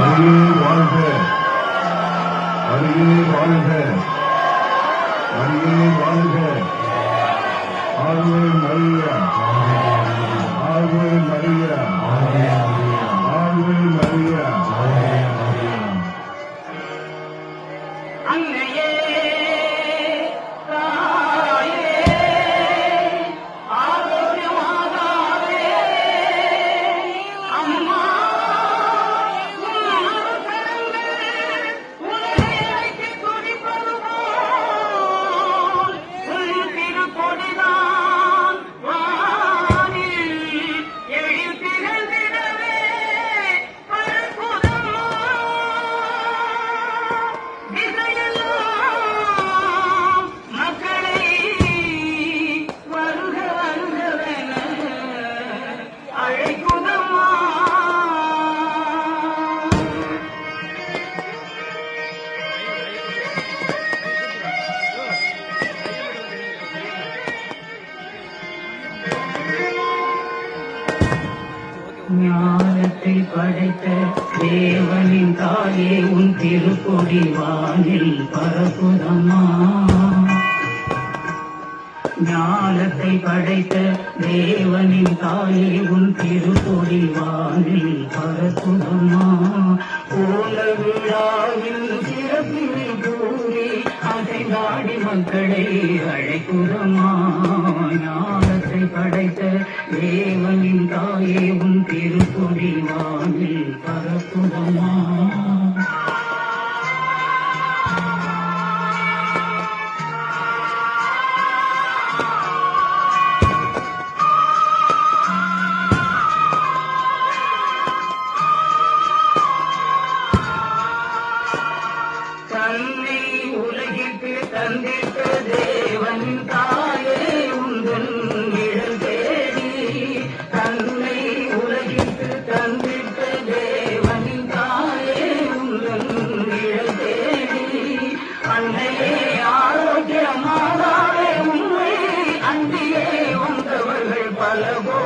மரியே வாழ்க. மரியே வாழ்க. மரியே வாழ்க. ஆழ்வே மரியா ஞானத்தை படைத்த தேவனின் தாயே உன் திருப்பொடி வானில் பரப்புதம்மா. ஞானத்தை படைத்த தேவனின் தாயே உன் திருப்பொடி வானில் பரப்புதம்மா. ஓல விழாவில் சிறப்பில் கூறி அதை நாடி மக்களை அழைக்குதம்மா ஞானத்தை படைத்த தேவனின் திருப்பொடி திருக்கொடி வானில் பரப்புதம்மா தன்னை உலகிற்கு தந்திட்ட தேவன் தான். Hallelujah.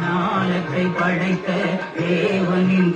ஞானத்தை படைத்த தேவனின்